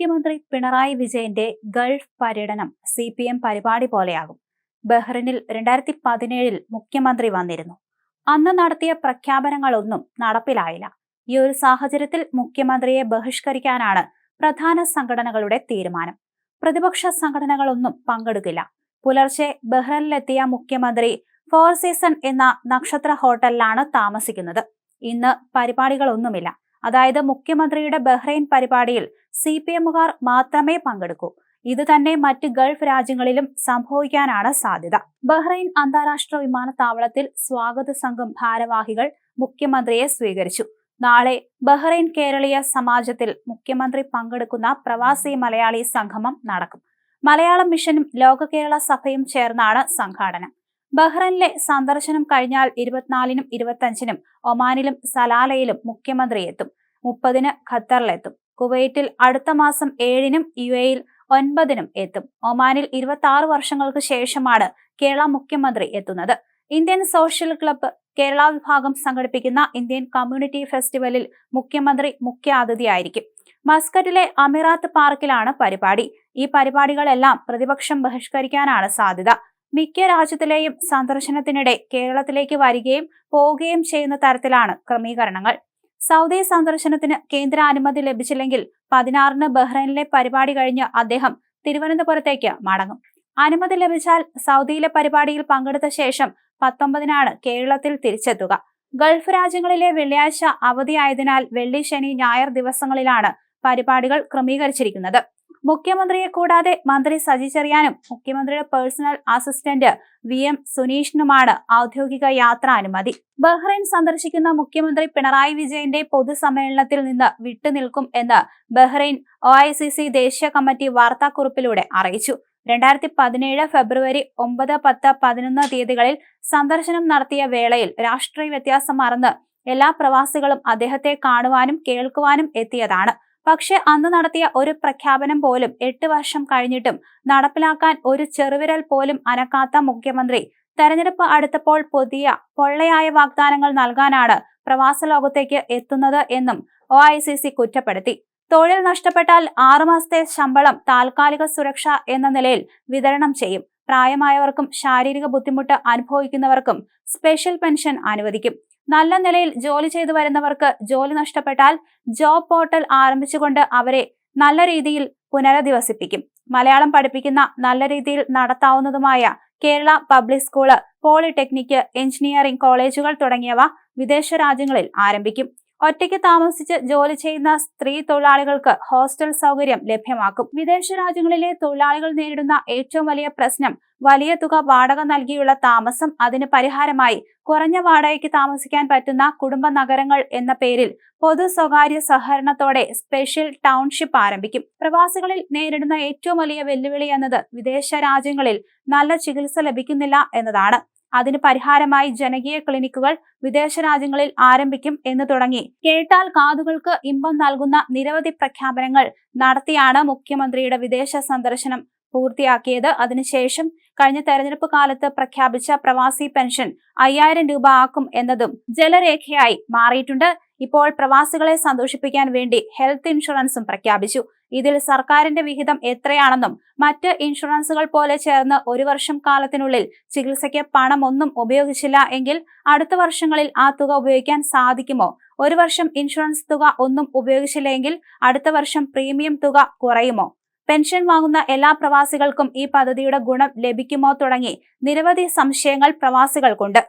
മുഖ്യമന്ത്രി പിണറായി വിജയന്റെ ഗൾഫ് പര്യടനം സി പി എം പരിപാടി പോലെയാകും. ബഹ്റിനിൽ രണ്ടായിരത്തി പതിനേഴിൽ മുഖ്യമന്ത്രി വന്നിരുന്നു. അന്ന് നടത്തിയ പ്രഖ്യാപനങ്ങളൊന്നും നടപ്പിലായില്ല. ഈ ഒരു സാഹചര്യത്തിൽ മുഖ്യമന്ത്രിയെ ബഹിഷ്കരിക്കാനാണ് പ്രധാന സംഘടനകളുടെ തീരുമാനം. പ്രതിപക്ഷ സംഘടനകളൊന്നും പങ്കെടുക്കില്ല. പുലർച്ചെ ബഹ്റിനിലെത്തിയ മുഖ്യമന്ത്രി ഫോർ സീസൺ എന്ന നക്ഷത്ര ഹോട്ടലിലാണ് താമസിക്കുന്നത്. ഇന്ന് പരിപാടികളൊന്നുമില്ല. അതായത് മുഖ്യമന്ത്രിയുടെ ബഹ്റൈൻ പരിപാടിയിൽ സി പി എമ്മുകാർ മാത്രമേ പങ്കെടുക്കൂ. ഇത് തന്നെ മറ്റ് ഗൾഫ് രാജ്യങ്ങളിലും സംഭവിക്കാനാണ് സാധ്യത. ബഹ്റൈൻ അന്താരാഷ്ട്ര വിമാനത്താവളത്തിൽ സ്വാഗത സംഘം ഭാരവാഹികൾ മുഖ്യമന്ത്രിയെ സ്വീകരിച്ചു. നാളെ ബഹ്റൈൻ കേരളീയ സമാജത്തിൽ മുഖ്യമന്ത്രി പങ്കെടുക്കുന്ന പ്രവാസി മലയാളി സംഗമം നടക്കും. മലയാളം മിഷനും ലോക കേരള സഭയും ചേർന്നാണ് സംഘാടനം. ബഹ്റൈനിലെ സന്ദർശനം കഴിഞ്ഞാൽ ഇരുപത്തിനാലിനും ഇരുപത്തഞ്ചിനും ഒമാനിലും സലാലയിലും മുഖ്യമന്ത്രി എത്തും. മുപ്പതിന് ഖത്തറിലെത്തും. കുവൈറ്റിൽ അടുത്ത മാസം ഏഴിനും യു എയിൽ ഒൻപതിനും എത്തും. ഒമാനിൽ ഇരുപത്തി ആറ് വർഷങ്ങൾക്ക് ശേഷമാണ് കേരള മുഖ്യമന്ത്രി എത്തുന്നത്. ഇന്ത്യൻ സോഷ്യൽ ക്ലബ്ബ് കേരള വിഭാഗം സംഘടിപ്പിക്കുന്ന ഇന്ത്യൻ കമ്മ്യൂണിറ്റി ഫെസ്റ്റിവലിൽ മുഖ്യമന്ത്രി മുഖ്യാതിഥിയായിരിക്കും മസ്കറ്റിലെ അമിറാത്ത് പാർക്കിലാണ് പരിപാടി. ഈ പരിപാടികളെല്ലാം പ്രതിപക്ഷം ബഹിഷ്കരിക്കാനാണ് സാധ്യത. മിക്ക രാജ്യത്തിലെയും സന്ദർശനത്തിനിടെ കേരളത്തിലേക്ക് വരികയും പോവുകയും ചെയ്യുന്ന തരത്തിലാണ് ക്രമീകരണങ്ങൾ. സൗദി സന്ദർശനത്തിന് കേന്ദ്ര അനുമതി ലഭിച്ചില്ലെങ്കിൽ പതിനാറിന് ബഹ്റൈനിലെ പരിപാടി കഴിഞ്ഞ് അദ്ദേഹം തിരുവനന്തപുരത്തേക്ക് മടങ്ങും. അനുമതി ലഭിച്ചാൽ സൗദിയിലെ പരിപാടിയിൽ പങ്കെടുത്ത ശേഷം പത്തൊമ്പതിനാണ് കേരളത്തിൽ തിരിച്ചെത്തുക. ഗൾഫ് രാജ്യങ്ങളിലെ വെള്ളിയാഴ്ച അവധിയായതിനാൽ വെള്ളി ശനി ഞായർ ദിവസങ്ങളിലാണ് പരിപാടികൾ ക്രമീകരിച്ചിരിക്കുന്നത്. മുഖ്യമന്ത്രിയെ കൂടാതെ മന്ത്രി സജി ചെറിയാനും മുഖ്യമന്ത്രിയുടെ പേഴ്സണൽ അസിസ്റ്റന്റ് വി എം സുനീഷിനുമാണ് ഔദ്യോഗിക യാത്രാ അനുമതി. ബഹ്റൈൻ സന്ദർശിക്കുന്ന മുഖ്യമന്ത്രി പിണറായി വിജയന്റെ പൊതുസമ്മേളനത്തിൽ നിന്ന് വിട്ടുനിൽക്കും എന്ന് Bahrain O I C C ദേശീയ കമ്മിറ്റി വാർത്താക്കുറിപ്പിലൂടെ അറിയിച്ചു. രണ്ടായിരത്തി പതിനേഴ് ഫെബ്രുവരി ഒമ്പത് പത്ത് പതിനൊന്ന് തീയതികളിൽ സന്ദർശനം നടത്തിയ വേളയിൽ രാഷ്ട്രീയ വ്യത്യാസം മറന്ന് എല്ലാ പ്രവാസികളും അദ്ദേഹത്തെ കാണുവാനും കേൾക്കുവാനും എത്തിയതാണ്. പക്ഷെ അന്ന് നടത്തിയ ഒരു പ്രഖ്യാപനം പോലും എട്ട് വർഷം കഴിഞ്ഞിട്ടും നടപ്പിലാക്കാൻ ഒരു ചെറുവിരൽ പോലും അനക്കാത്ത മുഖ്യമന്ത്രി. തെരഞ്ഞെടുപ്പ് അടുത്തപ്പോൾ പുതിയ പൊള്ളയായ വാഗ്ദാനങ്ങൾ നൽകാനാണ് പ്രവാസ ലോകത്തേക്ക് എത്തുന്നത് എന്നും ഒ ഐ സി സി കുറ്റപ്പെടുത്തി. തൊഴിൽ നഷ്ടപ്പെട്ടാൽ ആറുമാസത്തെ ശമ്പളം താൽക്കാലിക സുരക്ഷ എന്ന നിലയിൽ വിതരണം ചെയ്യും. പ്രായമായവർക്കും ശാരീരിക ബുദ്ധിമുട്ട് അനുഭവിക്കുന്നവർക്കും സ്പെഷ്യൽ പെൻഷൻ അനുവദിക്കും. നല്ല നിലയിൽ ജോലി ചെയ്തു വരുന്നവർക്ക് ജോലി നഷ്ടപ്പെട്ടാൽ ജോബ് പോർട്ടൽ ആരംഭിച്ചുകൊണ്ട് അവരെ നല്ല രീതിയിൽ പുനരധിവസിപ്പിക്കും. മലയാളം പഠിപ്പിക്കുന്ന നല്ല രീതിയിൽ നടത്താവുന്നതുമായ Kerala public school polytechnic engineering കോളേജുകൾ തുടങ്ങിയവ വിദേശ രാജ്യങ്ങളിൽ ആരംഭിക്കും. ഒറ്റയ്ക്ക് താമസിച്ച് ജോലി ചെയ്യുന്ന സ്ത്രീ തൊഴിലാളികൾക്ക് ഹോസ്റ്റൽ സൗകര്യം ലഭ്യമാക്കും. വിദേശ രാജ്യങ്ങളിലെ തൊഴിലാളികൾ നേരിടുന്ന ഏറ്റവും വലിയ പ്രശ്നം വലിയ തുക വാടക നൽകിയുള്ള താമസം അതിന് പരിഹാരമായി കുറഞ്ഞ വാടകയ്ക്ക് താമസിക്കാൻ പറ്റുന്ന കുടുംബ നഗരങ്ങൾ എന്ന പേരിൽ പൊതു സ്വകാര്യ സഹകരണത്തോടെ സ്പെഷ്യൽ ടൗൺഷിപ്പ് ആരംഭിക്കും. പ്രവാസികളിൽ നേരിടുന്ന ഏറ്റവും വലിയ വെല്ലുവിളി എന്നത് വിദേശ രാജ്യങ്ങളിൽ നല്ല ചികിത്സ ലഭിക്കുന്നില്ല എന്നതാണ്. അതിന് പരിഹാരമായി ജനകീയ ക്ലിനിക്കുകൾ വിദേശ രാജ്യങ്ങളിൽ ആരംഭിക്കും എന്ന് തുടങ്ങി. കേട്ടാൽ കാതുകൾക്ക് ഇമ്പം നൽകുന്ന നിരവധി പ്രഖ്യാപനങ്ങൾ നടത്തിയാണ് മുഖ്യമന്ത്രിയുടെ വിദേശ സന്ദർശനം പൂർത്തിയാക്കിയത്. അതിനുശേഷം കഴിഞ്ഞ തെരഞ്ഞെടുപ്പ് കാലത്ത് പ്രഖ്യാപിച്ച പ്രവാസി പെൻഷൻ അയ്യായിരം രൂപ ആക്കും എന്നതും ജലരേഖയായി മാറിയിട്ടുണ്ട്. ഇപ്പോൾ പ്രവാസികളെ സന്തോഷിപ്പിക്കാൻ വേണ്ടി ഹെൽത്ത് ഇൻഷുറൻസും പ്രഖ്യാപിച്ചു. ഇതിൽ സർക്കാരിന്റെ വിഹിതം എത്രയാണെന്നും മറ്റ് ഇൻഷുറൻസുകൾ പോലെ ചേർന്ന് ഒരു വർഷം കാലത്തിനുള്ളിൽ ചികിത്സയ്ക്ക് പണമൊന്നും ഉപയോഗിച്ചില്ല എങ്കിൽ അടുത്ത വർഷങ്ങളിൽ ആ തുക ഉപയോഗിക്കാൻ സാധിക്കുമോ? ഒരു വർഷം ഇൻഷുറൻസ് തുക ഒന്നും ഉപയോഗിച്ചില്ലെങ്കിൽ അടുത്ത വർഷം പ്രീമിയം തുക കുറയുമോ? പെൻഷൻ വാങ്ങുന്ന എല്ലാ പ്രവാസികൾക്കും ഈ പദ്ധതിയുടെ ഗുണം ലഭിക്കുമോ തുടങ്ങി നിരവധി സംശയങ്ങൾ പ്രവാസികൾക്കുണ്ട്.